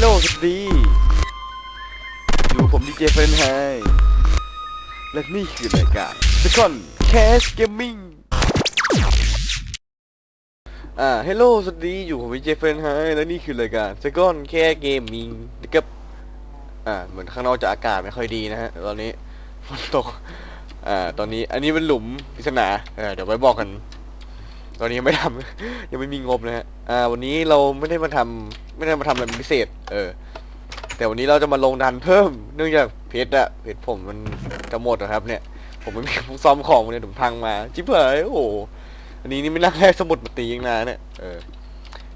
ฮัลโหลสวัสดี อยู่ผมดีเจเฟรนไฮและนี่คือรายการ Second Cast Gaming อ่าฮัลโหลสวัสดี อยู่ผมดีเจเฟรนไฮและนี่คือรายการ Second Cast Gaming นะครับ อ่า เหมือนข้างนอกจะอากาศไม่ค่อยดีนะฮะ ตอนนี้ฝนตก อ่า ตอนนี้ อันนี้เป็นหลุมปริศนาเออเดี๋ยวไว้บอกกัน ตอนนี้ยังไม่ทำ ยังไม่มีงบนะฮะ อ่า วันนี้เราไม่ได้มาทำ ไม่ได้มาทำอะไรพิเศษ เออ แต่วันนี้เราจะมาลงดันเพิ่ม เนื่องจากเพชรอะเพชรผมมันจะหมดนะครับ เนี่ย ผมไม่มีซ่อมของเนี่ยผมพังมาจิบเผยโอ้โหอันนี้นี่ไม่น่าให้สมุดมาตียังนานเนี่ยเออ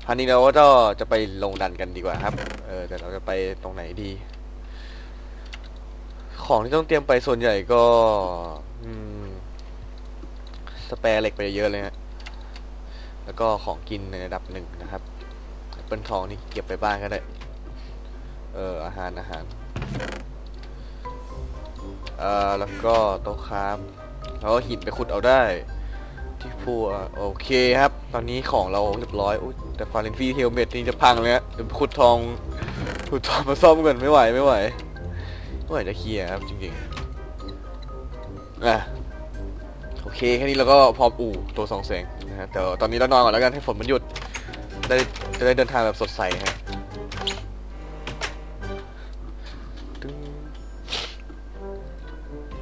พันนี้เราก็จะจะไปลงดันกันดีกว่าครับ เออ แต่เราจะไปตรงไหนดี ของที่ต้องเตรียมไปส่วนใหญ่ก็อืมสแปร์เหล็กไปเยอะเลยฮะ แล้วก็ของกินในระดับหนึ่งนะครับ ปเปิลทองนี่เก็บไปบ้านก็ได้ เอออาหารอาหาร เอ่อแล้วก็โต๊ะครับแล้วก็หินไปขุดเอาได้ ที่พัวโอเคครับ ตอนนี้ของเราเรียบร้อยอุ๊ยแต่ฟาเรนฟีเฮลเมตนี่จะพังเลยฮะเดี๋ยวขุดทองขุดทองมาซ่อมกันไม่ไหวไม่ไหวไม่ไหวจะเคลียร์ครับจริงๆอะโอเคแค่นี้เราก็พร้อมอู่ตัวสองแสงนะฮะแต่ตอนนี้เรานอนก่อนแล้วกันให้ฝนมันหยุดได้ จะได้เดินทางแบบสดใสฮะตึ้ง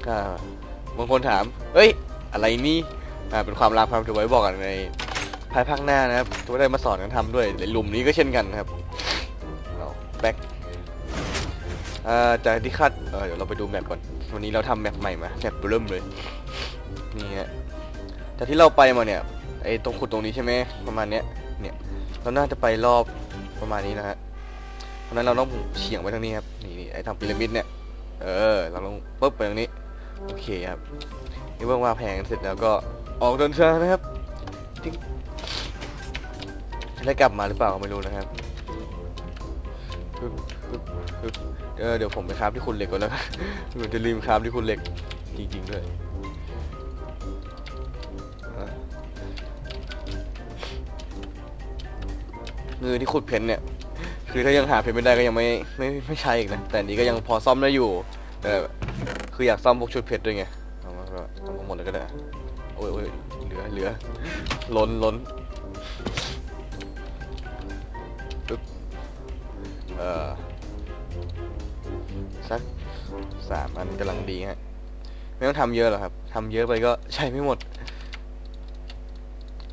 อ่าบางคนถาม เอ้ย อะไรนี่ อ่า เป็นความลับครับเดี๋ยวไว้บอกกันในภายภาคหน้านะครับจะได้มาสอนกันทำด้วยในหลุมนี้ก็เช่นกันครับเอาแบ็คอ่าจากที่คาดเเดี๋ยวเราไปดูแมปก่อน วันนี้เราทำแมปใหม่มาแมปเริ่มเลย นี่ฮะแต่ที่เราไปมาเนี่ย ไอ้ตรงขุดตรงนี้ใช่ไหมประมาณเนี้ย เราน่าจะไปรอบประมาณนี้นะฮะเพราะนั้นเราต้องเฉียงไปทางนี้ครับนี่นี่ไอ้ทำพีระมิดเนี่ยเออเราต้องปุ๊บไปตรงนี้โอเคครับนี่เมื่องว่าแพงเสร็จแล้วก็ออกเดินทางนะครับติ๊งจะได้กลับมาหรือเปล่าไม่รู้นะครับเออเดี๋ยวผมไปคราฟที่คุณเหล็กก่อนแล้วกันผมจะลืมคราฟที่คุณเหล็กจริงๆด้วย มือที่ขุดเพชรเนี่ย คือถ้ายังหาเพชรไม่ได้ก็ยังไม่ไม่ไม่ใช่อีกนะแต่อันนี้ก็ยังพอซ่อมได้อยู่แต่คืออยากซ่อมพวกชุดเพชรด้วยไงเอามาก็เอามาหมดเลยก็ได้โอ้ยโอ้ยเหลือเหลือล้นล้นปึ๊บเอ่อสักสามอันกำลังดีฮะไม่ต้องทำเยอะหรอกครับทำเยอะไปก็ใช้ไม่หมด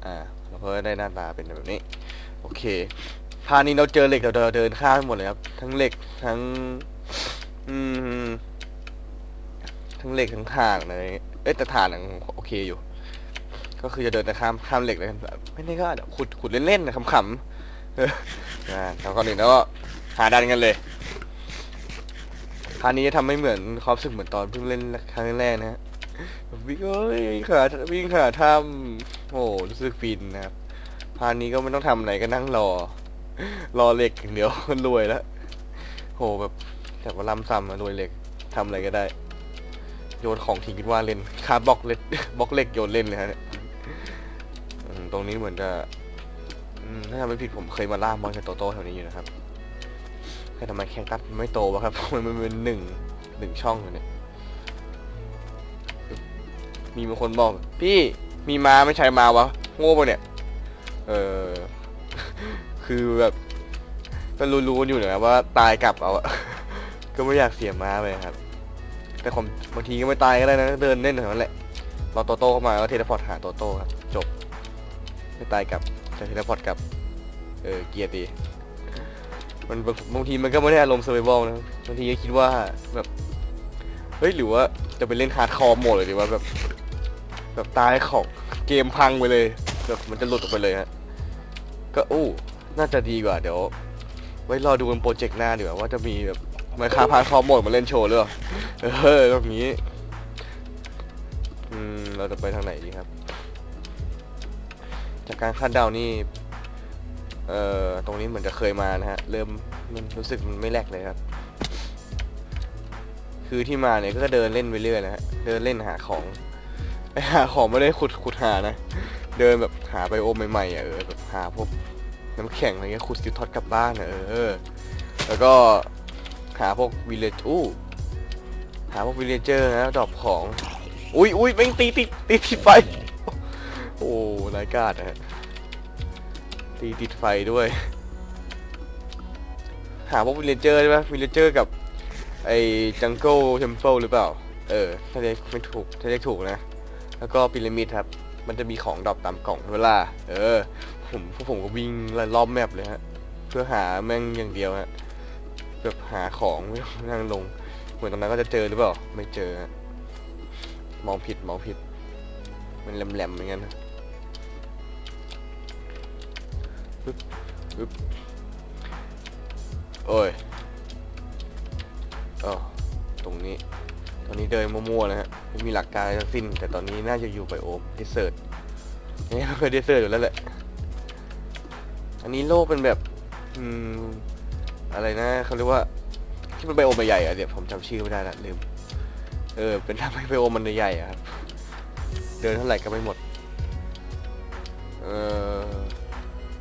อ่าเราก็ได้หน้าตาเป็นแบบนี้ โอเคพานี้เราเจอเหล็กเราเดินข้ามไปหมดเลยครับ ทั้งเหล็กทั้ง อืม ทั้งเหล็กทั้งถ่านเลยเอ้ยแต่ถ่านยังโอเคอยู่ ก็คือจะเดินแต่ข้ามข้ามเหล็กเลยไม่ได้ก็ขุดขุดเล่นๆนะขำๆอ่าแล้วก่อนอื่นแล้วก็หาดันกันเลยพานี้จะทำไม่เหมือนความรู้สึกเหมือนตอนเพิ่งเล่นครั้งแรกนะฮะวิ่งเอ้ยขาวิ่งขาทำโอ้รู้สึกฟินนะครับ พานนี้ก็ไม่ต้องทำอะไรก็นั่งรอ รอเหล็กอย่างเดียวรวยแล้วโหแบบแต่ว่าล้ำซ้ำอะรวยเหล็กทำอะไรก็ได้ โยนของทิ้งคิดว่าเล่นคาบล็อกเล็กบล็อกเหล็กโยนเล่นเลยฮะเนี่ยอืมตรงนี้เหมือนจะอืมถ้าจำไม่ผิดผมเคยมาล่ามอนกับโตโต้แถวนี้อยู่นะครับแต่ทำไมแคคตัสมันไม่โตวะครับ มันมันเป็นหนึ่งหนึ่งช่องเลยเนี่ยมีบางคนบอก พี่มีม้าไม่ใช่มาวะโง่ปะเนี่ย เออ คือแบบก็รู้ๆกันอยู่นะว่าตายกลับเอา ก็ไม่อยากเสียม้าไปครับ แต่ผมบางทีก็ไม่ตายก็ได้นะเดินเล่นแถวนั้นแหละรอโตโต้เข้ามาแล้วเทเลพอร์ตหาโตโต้ครับจบ ไม่ตายกลับจะเทเลพอร์ตกลับ เออเกียร์ดีมันบางทีมันก็ไม่ได้อารมณ์เซอร์ไวลนะบางทีก็คิดว่าแบบเฮ้ยหรือว่าจะไปเล่นฮาร์ดคอร์โหมดเลยดีว่าแบบ แบบตายของเกมพังไปเลยแบบมันจะหลุดออกไปเลยฮะ ก็อู้น่าจะดีกว่าเดี๋ยว ไว้รอดูกันโปรเจกต์หน้าดีกว่าว่าจะมีแบบมาคาพาคอมโหมดมาเล่นโชว์หรือเปล่าเออตรงนี้อืมเราจะไปทางไหนดีครับ จากการคาดเดานี่เอ่อตรงนี้เหมือนจะเคยมานะฮะ เริ่มมันรู้สึกมันไม่แลกเลยครับ คือที่มาเนี่ยก็เดินเล่นไปเรื่อยนะฮะ เดินเล่นหาของ ไปหาของไม่ได้ขุดขุดหานะ เดินแบบหาไบโอมใหม่ๆอะเออแบบหาพวกน้ำแข็งอะไรเงี้ยขุดซิท็อตกลับบ้านอะเออ แล้วก็หาพวกวิลเลจอู้หาพวกวิลเลเจอร์นะดรอปของ อุ้ยอุ้ยแม่งตีติดตีติดไฟ โอ้รายกาดนะฮะตีติดไฟด้วย หาพวกวิลเลเจอร์ใช่ไหมวิลเลเจอร์กับไอ้จังเกิลเทมเพิลหรือเปล่า เออ ถ้าเรียกไม่ถูก ถ้าเรียกถูกนะ แล้วก็พีระมิดครับ มันจะมีของดรอปตามกล่องเวลา เออ ผมพวกผมก็วิ่งรอบแมปเลยฮะ เพื่อหาแม่งอย่างเดียวฮะแบบหาของไม่ต้องนั่งลง เหมือนตรงนั้นก็จะเจอหรือเปล่า ไม่เจอฮะมองผิดมองผิด มันแหลมๆอย่างนั้นนะปึ๊บปึ๊บโอ้ย เดินมั่วๆนะฮะไม่มีหลักการอะไรทั้งสิ้น แต่ตอนนี้น่าจะอยู่ไบโอมดิเซอร์ตนี่ไม่เคยดิเซอร์ตอยู่แล้วแหละ อันนี้โลกเป็นแบบอืมอะไรนะเขาเรียกว่า ที่เป็นไบโอมใหญ่อะเดี๋ยวผมจำชื่อไม่ได้ละลืมเออเป็นทำให้ไบโอมมันใหญ่อะครับเดินเท่าไหร่ก็ไม่หมดเออ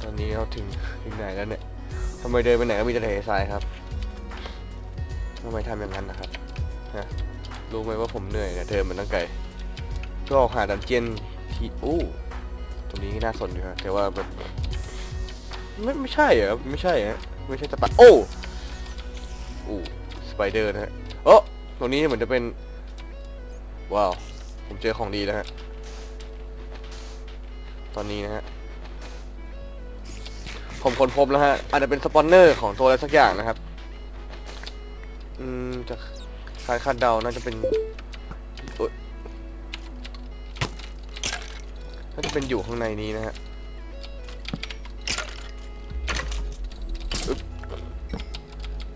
ตอนนี้เราถึงถึงไหนแล้วเนี่ยทำไมเดินไปไหนก็มีแต่ทะเลทรายครับทำไมทำอย่างนั้นนะครับฮะ รู้ไหมว่าผมเหนื่อยนี่ยเดินมันตั้งไกลก็ออกหาดันเจียนที่อู้ตรงนี้น่าสนอยู่ครับแต่ว่าแบบไม่ไม่ใช่เหรอไม่ใช่ฮะไม่ใช่สปัดโอ้อู้สไปเดอร์นะฮะโอ้ตรงนี้เหมือนจะเป็นว้าวผมเจอของดีแล้วฮะตอนนี้นะฮะผมค้นพบแล้วฮะอาจจะเป็นสปอนเนอร์ของตัวอะไรสักอย่างนะครับ อืมจะ คล้ายคาดเดาน่าจะเป็นน่าจะเป็นอยู่ข้างในนี้นะฮะ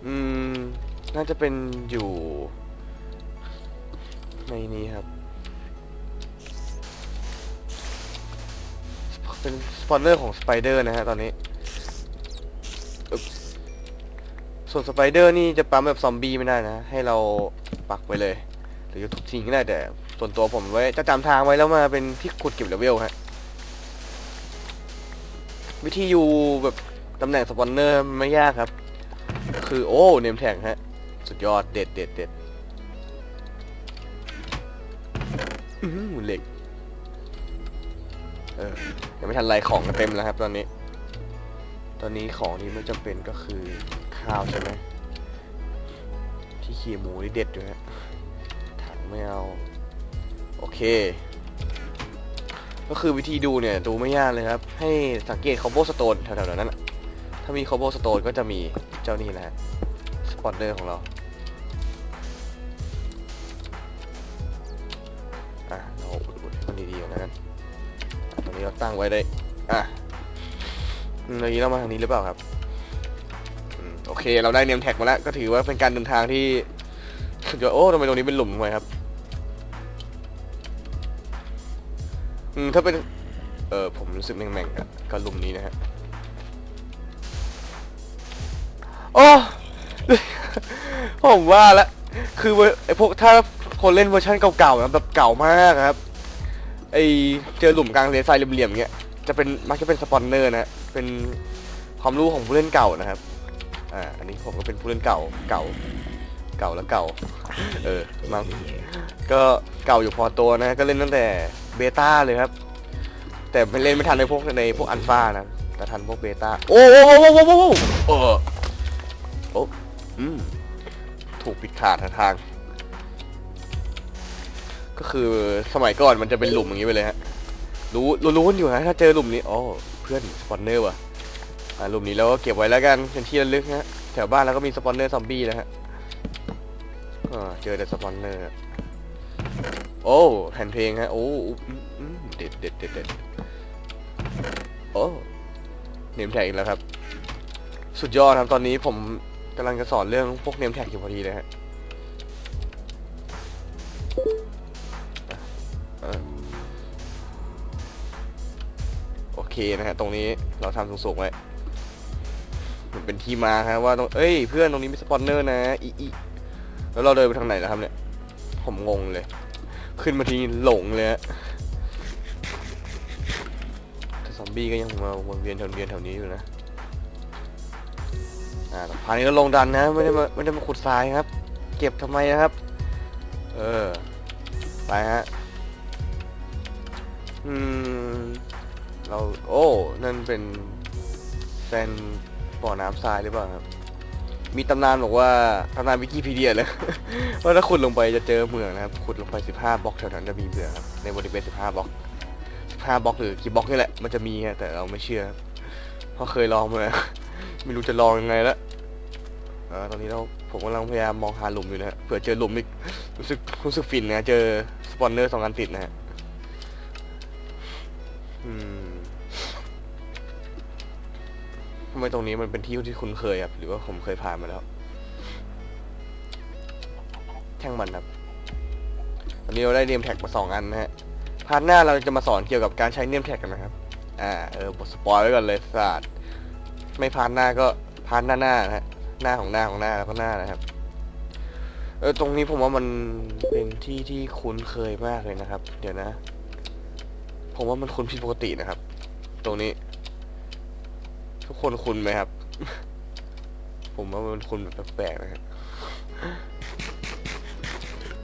อืม น่าจะเป็นอยู่ในนี้ครับ เป็นสปอนเนอร์ของสไปเดอร์นะฮะตอนนี้ ส่วนสไปเดอร์นี่จะปั๊มแบบซอมบี้ไม่ได้นะ ให้เรา ปักไว้เลย หรือจะทุบทิ้งก็ได้แต่ส่วนตัวผมไว้จะจำทางไว้แล้วมาเป็นที่ขุดเก็บเลเวลฮะวิธีอยู่แบบตำแหน่งสปอนเนอร์ไม่ยากครับ คือโอ้เนมแท็กฮะ สุดยอดเด็ดเด็ดเด็ดอื้อหือเหล็กเออยังไม่ทันไรของกันเต็มแล้วครับ ตอนนี้ ตอนนี้ของที่ไม่จำเป็นก็คือข้าวใช่ไหม ที่ขี่หมูนี่เด็ดอยู่ฮะถังไม่เอาโอเค ก็คือวิธีดูเนี่ยดูไม่ยากเลยครับ ให้สังเกตคอ b โบสโตนแถวๆนั้นถ้ามีคอ b โบสโตนก็จะมีเจ้านี่แหละฮะสปอนเนอร์ของเราอะเราอุดๆให้มันดีๆนแล้วกันตรงนี้เราตั้งไว้ได้อะอืมตรงนี้เรามาทางนี้หรือเปล่าครับ เคเราได้เนมแท็กมาแล้ว ก็ถือว่าเป็นการเดินทางที่สุดยอดโอ้ทำไมตรงนี้เป็นหลุมทำไมครับอืมถ้าเป็น เออผมรู้สึกแม่งๆกับกับหลุมนี้นะฮะโอ้ผมว่าละคือไอพวกถ้าคนเล่นเวอร์ชันเก่าๆนะแบบเก่ามากครับ ไอเจอหลุมกลางเลทรายเหลี่ยมๆเงี้ยจะเป็นมักจะเป็นสปอนเนอร์นะเป็นความรู้ของผู้เล่นเก่านะครับ อ่าอันนี้ผมก็เป็นผู้เล่นเก่าเก่า เก่าแล้วเก่า เออมั้งก็เก่าอยู่พอตัวนะ ก็เล่นตั้งแต่เบต้าเลยครับ แต่ไม่เล่นไม่ทันในพวกในพวกอัลฟานะแต่ทันพวกเบต้าโอ้โหโอ้โหโอ้โหโอ้โหเออโอ้อืมถูกปิดขาดทาง ก็คือสมัยก่อนมันจะเป็นหลุมอย่างนี้ไปเลยฮะรู้รู้รู้กันอยู่นะถ้าเจอหลุมนี้อ๋อเพื่อนสปอนเนอร์ว่ะ อ่าลุมนี้เราก็เก็บไว้แล้วกันเป็นที่ระลึกฮะแถวบ้านเราก็มีสปอนเนอร์ซอมบี้แล้วฮะอ่าเจอแต่สปอนเนอร์ โอ้แผ่นเพลงฮะ โอ้เด็ดเด็ดเด็ดเด็ดโอ้เนมแท็กอีกแล้วครับ สุดยอดครับตอนนี้ผมกำลังจะสอนเรื่องพวกเนมแท็กอยู่พอดีเลยฮะโอเคนะฮะ ตรงนี้เราทำสูงๆไว้ มันเป็นที่มาครับว่าตรงเอ้ยเพื่อนตรงนี้มีสปอนเนอร์นะอีอีแล้วเราเดินไปทางไหนนะครับเนี่ยผมงงเลย ขึ้นมาทีหลงเลยฮะแต่ซอมบี้ก็ยังมาวนเวียนแถวเวียนแถวนี้อยู่นะอ่าพานี้เราลงดันนะไม่ได้มาไม่ได้มาขุดทรายครับ เก็บทำไมนะครับ เออไปฮะอืมเราโอ้นั่นเป็นแซน บ่อน้ำทรายหรือเปล่าครับ มีตำนานบอกว่าตำนานวิกิพีเดียเลย ว่าถ้าขุดลงไปจะเจอเมืองนะครับ ขุดลงไป 15บล็อกแถวนั้นจะมีเมืองครับ ในบริเวณ15บล็อก15บล็อกหรือกี่บล็อกนี่แหละ มันจะมีฮะแต่เราไม่เชื่อ เพราะเคยลองมา ไม่รู้จะลองยังไงล้วเออตอนนี้เราผมกำลังพยายามมองหาหลุมอยู่นะฮะเผื่อเจอหลุมอีกรู้สึกรู้สึกฟินนะเจอสปอนเนอร์สองอันติดนะฮะอืม ทำไมตรงนี้มันเป็นที่ที่คุ้นเคยครับ หรือว่าผมเคยผ่านมาแล้ว ช่างมันครับ ตอนนี้เราได้เนมแท็กมาสองอันนะฮะ พาร์ทหน้าเราจะมาสอนเกี่ยวกับการใช้เนมแท็กกันนะครับ อ่า เออบทสปอยไว้ก่อนเลยศาสตร์ไม่พาร์ทหน้าก็พาร์ทหน้าหน้านะฮะ หน้าของหน้าของหน้าแล้วก็หน้านะครับ เออ ตรงนี้ผมว่ามันเป็นที่ที่คุ้นเคยมากเลยนะครับ เดี๋ยวนะ ผมว่ามันคุ้นผิดปกตินะครับ ตรงนี้ ทุกคนคุ้นไหมครับ ผมว่ามันคุ้นแบบแปลกๆนะครับ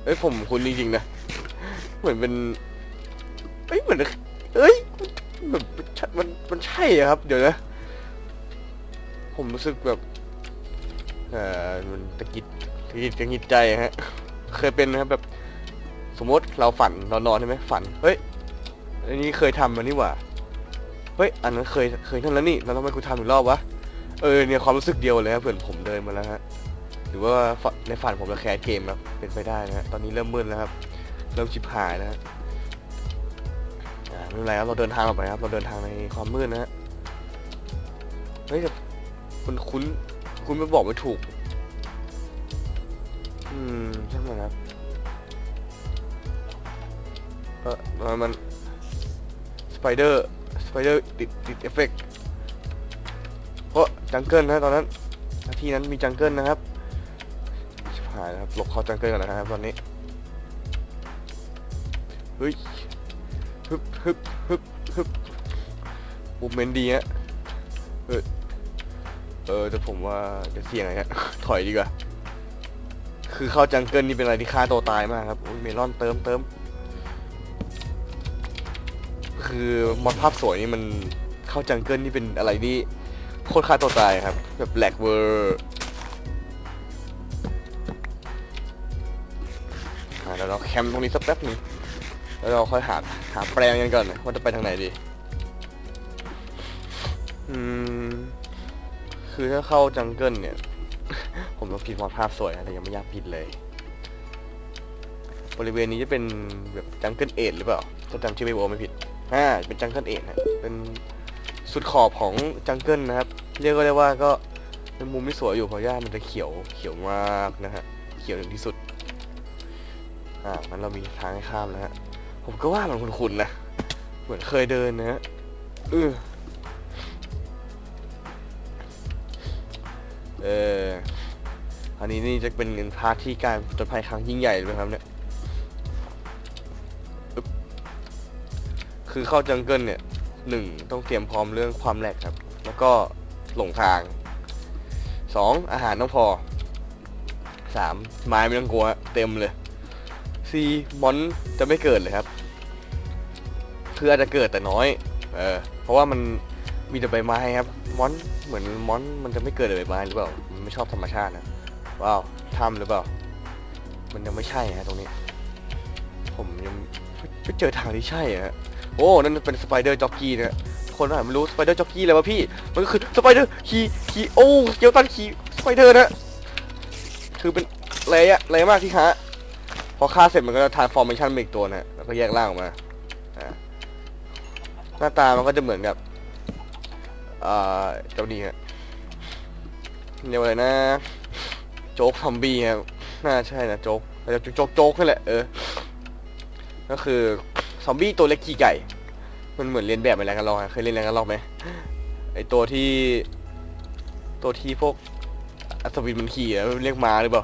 เอ้ยผมคุ้นจริงๆนะ เหมือนเป็นเอ้ยเหมือนเอ้ยแบบมันมันใช่อะครับ เดี๋ยวนะ ผมรู้สึกแบบเอ่อมันตะกิดตะกิดตะกิดใจฮะ เคยเป็นนะครับแบบ สมมติเราฝันเรานอนใช่ไหมฝัน เฮ้ยอันนี้เคยทำมานี่หว่า เฮ้ย อันนั้นเคย เคยทำแล้วนี่แล้วทำไมกูทำอีกรอบวะ เออ เนี่ยความรู้สึกเดียวเลยครับเพื่อนผมเดินมาแล้วฮะ หรือว่าในฝันผมจะแคสเกมครับ เป็นไปได้นะฮะ ตอนนี้เริ่มมืดแล้วครับ เริ่มชิบหายแล้วฮะอ่าไม่เป็นไรครับ เราเดินทางออกไปครับ เราเดินทางในความมืดนะฮะ เฮ้ยแต่คุณคุ้น คุณไม่บอกไม่ถูก อืมใช่ไหมครับ เออมัน สไปเดอร์ สไปเดอร์ติดติดเอฟเฟกต์เพราะจังเกิลนะตอนนั้นนาทีนั้นมีจังเกิลนะครับชิบหายแล้วครับหลบเข้าจังเกิลกันนะครับตอนนี้เฮ้ยฮึบฮึบฮึบฮึบมูเมนต์ดีฮะเออเออแต่ผมว่าจะเสี่ยงอะไรฮะถอยดีกว่า คือเข้าจังเกิลนี่เป็นอะไรที่ฆ่าตัวตายมากครับอุ๊ยเมลอนเติมเติม คือมอดภาพสวยนี่มันเข้าจังเกิลนี่เป็นอะไรที่โคตรฆ่าตัวตายครับ แบบแหลกเวอร์แล้วเราแคมป์ตรงนี้สักแป๊บหนึงแล้วเราค่อยหาหาแปลงกันก่อนว่าจะไปทางไหนดี อืม คือถ้าเข้าจังเกิลเนี่ย ผมต้องพิดมอดภาพสวยนะแต่ยังไม่อยากพิดเลย บริเวณนี้จะเป็นแบบจังเกิลเอ็ดหรือเปล่าถ้าจำชื่อไม่โอไม่ผิด อ่าเป็นจังเกิลเอ็ดฮะเป็นสุดขอบของจังเกิลนะครับ เรียกก็ได้ว่าก็เป็นมุมที่สวยอยู่เพราะหญ้ามันจะเขียวเขียวมากนะฮะเขียวถึงที่สุด อ่ามันเรามีทางให้ข้ามแล้วฮะผมก็ว่ามันคุ้นๆนะเหมือนเคยเดินนะฮะเออเอออันนี้นี่จะเป็นพาร์ทที่การจญภัยครั้งยิ่งใหญ่เลยครับเนี่ย คือเข้าจังเกิลเนี่ยหนึ่งต้องเตรียมพร้อมเรื่องความแหลกครับ แล้วก็หลงทางสองอาหารต้องพอสามไม้ไม่ต้องกลัวเต็มเลยสี่มอนจะไม่เกิดเลยครับ คืออาจจะเกิดแต่น้อย เออ เพราะว่ามันมีแต่ใบไม้ครับ มอนเหมือนมอนมันจะไม่เกิดแต่ใบไม้หรือเปล่ามันไม่ชอบธรรมชาตินะว้าวทำหรือเปล่า มันยังไม่ใช่ฮะตรงนี้ ผมยังไม่เจอทางที่ใช่อะฮะ โอ้นั่นเป็นสไปเดอร์จ็อกกี้นะคนอาจไม่รู้สไปเดอร์จ็อกกี้อะไรวะพี่ มันก็คือสไปเดอร์ขี่ขี่โอ้เกียวตันขี่สไปเดอร์นะคือเป็นอะไรอะอะไรมากที่ฮะพอฆ่าเสร็จมันก็จะทานฟอร์เมชันเป็นอีกตัวนะแล้วก็แยกร่างออกมาอ่าหน้าตามันก็จะเหมือนกับอ่าเจ้านี่ฮะเรียกว่าอะไรนะ โจ๊กซอมบี้ครับน่าใช่นะโจ๊กแต่จะโจ๊กโจ๊กนั่แหละเออก็คือ ซอมบี้ตัวเล็กขี่ไก่ มันเหมือนเรียนแบบอะไรกันลอกอะเคยเล่นอะไรกันลอกไหมไอตัวที่ ตัวที่พวกอัศวินมันขี่อะเรียกม้าหรือเปล่า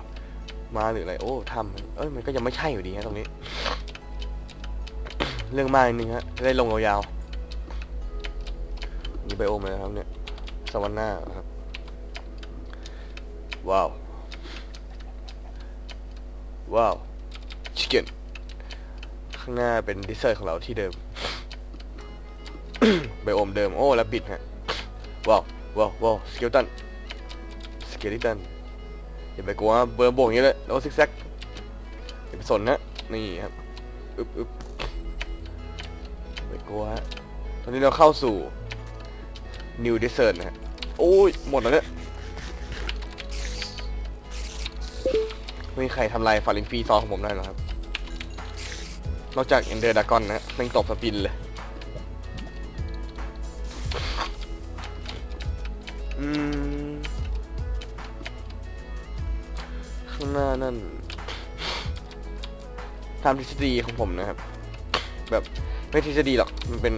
ม้าหรืออะไรโอ้ทำเอ้ยมันก็ยังไม่ใช่อยู่ดีฮะตรงนี้ เรื่องมากนึงฮะได้ลงยาวๆนี่ไบโอมเลยครับเนี่ยสวรรค์หน้าครับว้าวว้าวชิคเก้น ข้างหน้าเป็นดิสเซอร์ของเราที่เดิม ไบโอมเดิม โอ้แล้วบิดฮะ ว้าว ว้าวว้าวสเกลตัน สเกลิตัน อย่าไปกลัวเบอร์โบกอย่างนี้เลยแล้วซิกแซกอย่าไปสนนะ นี่ครับอึบอึบอย่าไปกลัวฮะ ตอนนี้เราเข้าสู่ New Desert นะฮะ โอ้ย หมดแล้วเนี่ยไม่มีใครทำลายฟารินฟีซองของผมได้หรอครับ นอกจากเอนเดอร์ดากอนนะแม่งตบสปินเลย อืม ข้างหน้านั่นตามทฤษฎีของผมนะครับ แบบไม่ทฤษฎีหรอก มันเป็น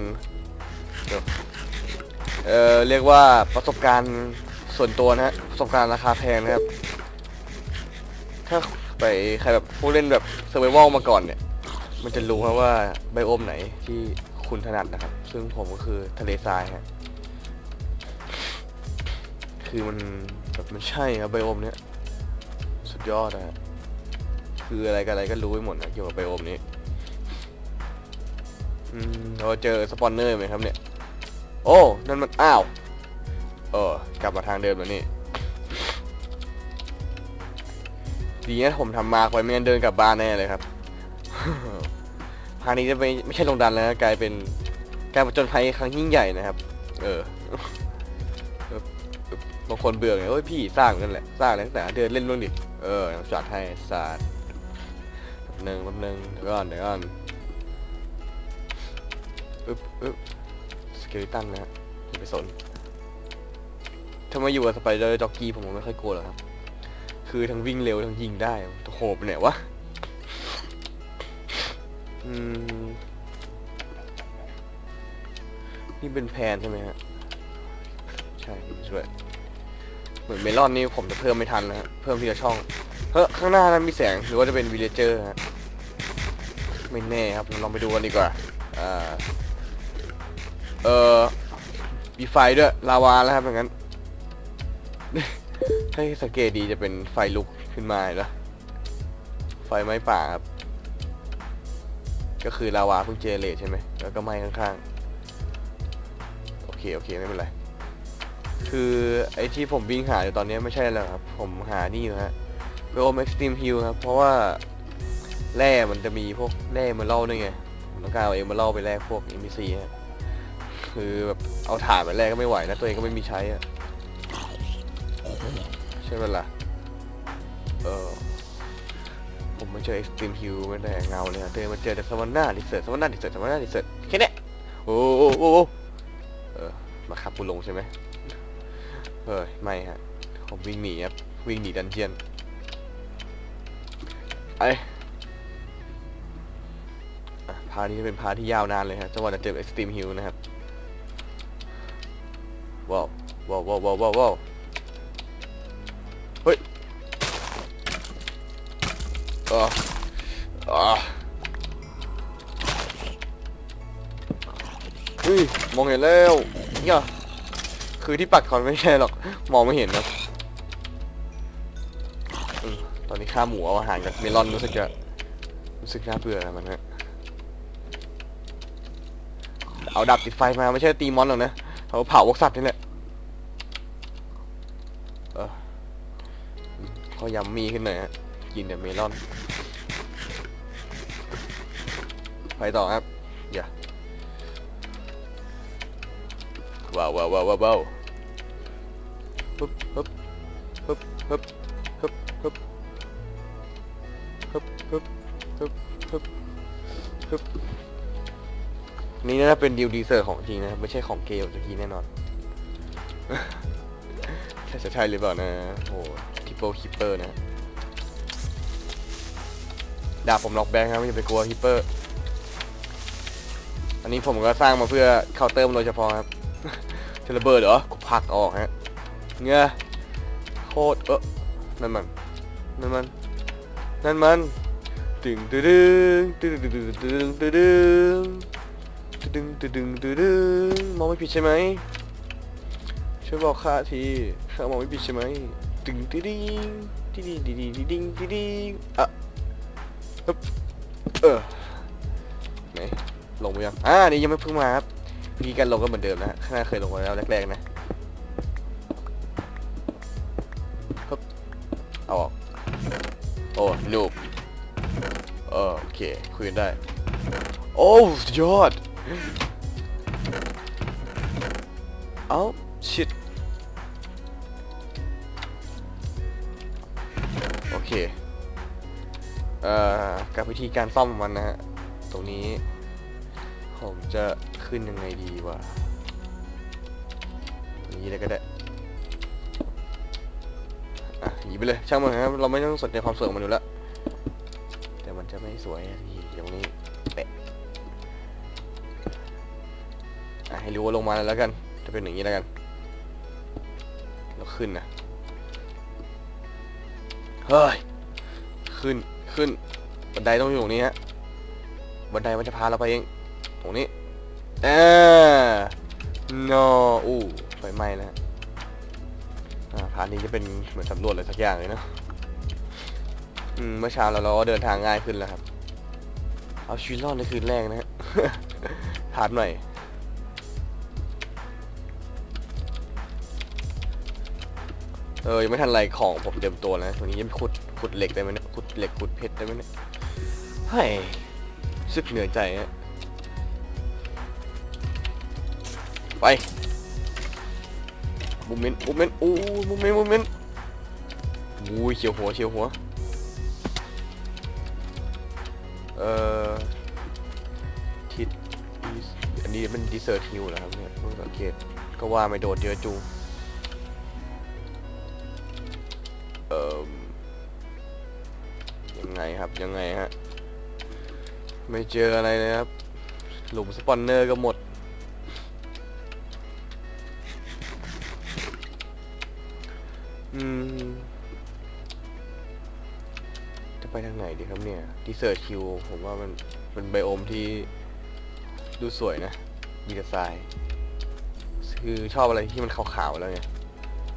เออเรียกว่าประสบการณ์ส่วนตัวนะฮะ ประสบการณ์ราคาแพงนะครับ ถ้าไปใครแบบผู้เล่นแบบเซอร์ไว a มาก่อนเนี่ย มันจะรู้ครับว่าไบโอมไหนที่คุณถนัดนะครับ ซึ่งผมก็คือทะเลทรายฮะคือมันแบบมันใช่ครับไบโอมเนี้ยสุดยอดนะฮะคืออะไรกันอะไรก็รู้ไปหมดนะเกี่ยวกับไบโอมนี้อืมเราเจอสปอนเนอร์ไหมครับเนี่ย โอ้นั่นมันอ้าวเออกลับมาทางเดิมแล้วนี่ดีนะผมทำมาไว้ไม่งั้นเดินกลับบ้านแน่เลยครับ พานี้จะไม่ไม่ใช่ลงดันแล้วกลายเป็นการผจญภัยครั้งยิ่งใหญ่นะครับ เออบางคนเบื่อไงโอ้ยพี่สร้างกันแหละสร้างแล้วแต่เดินเล่นบ้างดิเออจัดให้ศาสตร์แป๊บหนึ่งแป๊บหนึ่งเดี๋ยวก่อนเดี๋ยวก่อนอึ๊บอึ๊บสเกลิตันนะฮะอย่าไปสนถ้ามาอยู่กับสไปเดอร์จ็อกกี้ผมไม่ค่อยกลัวหรอกครับ คือทั้งวิ่งเร็วทั้งยิงได้โอ้โหไปไหนวะ อืม นี่เป็นแพนใช่ไหมฮะ ใช่ช่วย เหมือนเมลอนนี่ผมจะเพิ่มไม่ทันนะฮะ เพิ่มทีละช่อง เฮ้ยข้างหน้านั้นมีแสง หรือว่าจะเป็นวิลเลเจอร์ฮะ ไม่แน่ครับ ลองไปดูกันดีกว่า อ่า เออมีไฟด้วย ลาวาแล้วครับอย่างนั้น ถ้าสังเกตดีจะเป็นไฟลุกขึ้นมาเห็นะไฟไม้ป่าครับ ก็คือลาวาเพิ่งเจเนเรตใช่ไหมแล้วก็ไหม้ข้างๆ โอเค โอเค ไม่เป็นไร คือไอ้ที่ผมวิ่งหาอยู่ตอนนี้ไม่ใช่แล้วครับ ผมหานี่อยู่ฮะเวโอมเอ็กซ์ตรีมฮิลครับ เพราะว่าแร่มันจะมีพวกแร่มาเล่าด้วยไงผมต้องการเอาเองมาเล่าไปแลกพวก NPC ฮะคือแบบเอาถ่านไปแลกก็ไม่ไหวนะตัวเองก็ไม่มีใช้อะใช่ไหมล่ะเออ มาเจอ Extreme Hill ไม่ได้เงาเลยอะเจอมาเจอแต่สวรรค์หน้าดิเซอร์สวรรค์หน้าดิเซอร์สวรรค์หน้าดิเซอร์แค่นี้โอ้โหโอ้โหเออมาขับกูลงใช่ไหมเฮ้ยไม่ฮะผมวิ่งหนีครับวิ่งหนีดันเจียนไอ้อะพานี้เป็นพาที่ยาวนานเลยฮะจังหวะจะเจอ Extreme Hill นะครับว้าวว้าวว้าวว้าวว้าว อ่าอ่าเฮ้ยมองเห็นแล้วเนี่ยคือที่ปักคอนไม่ใช่หรอก มองไม่เห็นนะอตอนนี้ข้าหมูเอาอาหารกับเมลอนรู้สึกจะรู้สึกน่าเบื่อมันฮะเอาดับติดไฟมาไม่ใช่ตีมอนหรอกนะเขาเผาพวกสัตว์นี่แหละเออขอยำมีขึ้นหน่อยฮะกินแต่เมลอน ไปต่อครับอย่าว้าวว้าวว้าวว้าวว้าวฮึบฮึบฮึบฮึบฮึบฮึบฮึบฮึบฮึบฮึบฮึบนี่น่าจะเป็นดิวดีเซอร์ของจริงนะไม่ใช่ของเกมตะกี้แน่นอนใช่จะใช่หรือเปล่านะโอ้ทิปเปิลฮิปเปอร์นะดาบผมล็อกแบงค์ครับไม่อย่าไปกลัวฮิปเปอร์ อันนี้ผมก็สร้างมาเพื่อเคาน์เตอร์มันโดยเฉพาะครับเทเลเบิร์ดเหรอกูผักออกฮะเงี้ยโคตรเออนั่นมันนั่นมันนั่นมันตึงตึดึงตึดึงตึดึงตึดึงตึดึงตึดึงตึดึงตึดึงมองไม่ผิดใช่ไหมช่วยบอกข้าทีข้ามองไม่ผิดใช่ไหมตึงติ๊ดิงติ๊ดิงติ๊ดิงดิงดิงอะเออไหน ลงไปยังอ่านี่ยังไม่เพิ่งมาครับวิธีการลงก็เหมือนเดิมนะฮะข้างหน้าเคยลงไปแล้วแรกๆนะฮึบเอาออกโอ้นูบเออโอเคคุยกันได้ โอ้ยอดเอ้าชิดโอเค เอ่อกับวิธีการซ่อมมันนะฮะ ตรงนี้ ผมจะขึ้นยังไงดีวะอย่างนี้เลยก็ได้อะหยีไปเลยช่างมันนะเราไม่ต้องสนใจความสวยของมันอยู่แล้วแต่มันจะไม่สวยทีตรงนี้แปะอะให้รู้ว่าลงมาแล้วกัน จะเป็นอย่างนี้แล้วกันแล้วขึ้นนะเฮ้ยขึ้นขึ้นบันไดต้องอยู่ตรงนี้ฮะบันไดมันจะพาเราไปเอง ตรงนี้เออ no อู้ไฟไหม้แล้วผ่าพาร์ทนี้จะเป็นเหมือนสำรวจอะไรสักอย่างเลยเนะอืมเมื่อเช้าเราเราก็เดินทางง่ายขึ้นแล้วครับ เอาชีวิตรอดในคืนแรกนะฮะพาร์ทใหม่เออยังไม่ทันไรของผมเต็มตัวนะตรงนี้ยังขุดขุดเหล็กได้ไหมเนี่ยขุดเหล็กขุดเพชรได้ไหมเนี่ยเฮ้ยรู้สึกเหนื่อยใจฮะ ไปมูเมนต์มูเมนต์โอ้มูเมนต์มูเมนต์อู้ยเฉียวหัวเฉียวหัวเอ่อทิศอันนี้เป็นดีเซอร์ทิวเหรอครับเนี่ยเพิ่งสังเกตก็ว่าไม่โดดเยอะจูเอ่อยังไงครับยังไงฮะไม่เจออะไรเลยครับหลุมสปอนเนอร์ก็หมด อืม จะไปทางไหนดีครับเนี่ยดีเซอร์คิว ผมว่ามันเป็นไบโอมที่ดูสวยนะ มีแต่ทราย คือชอบอะไรที่มันขาวๆแล้วไง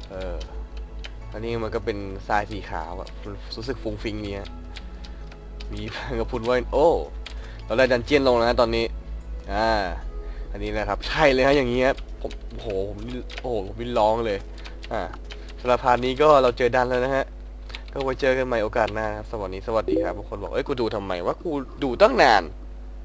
เออ อันนี้มันก็เป็นทรายสีขาวอะมันรู้สึกฟุ้งฟิงเนี้ย มีพังกระพุนว่าโอ้ เราได้ดันเจียนลงแล้วนะตอนนี้ อ่า อันนี้นะครับ ใช่เลยฮะอย่างนี้ครับผมโอ้โหผมโอ้โหผมนี่ร้องเลย อ่า สำหรับพาร์ทนี้ก็เราเจอดันแล้วนะฮะ ก็ไว้เจอกันใหม่โอกาสหน้าครับสวัสดีสวัสดีครับบางคนบอก เอ้ย กูดูทำไมว่ากูดูตั้งนาน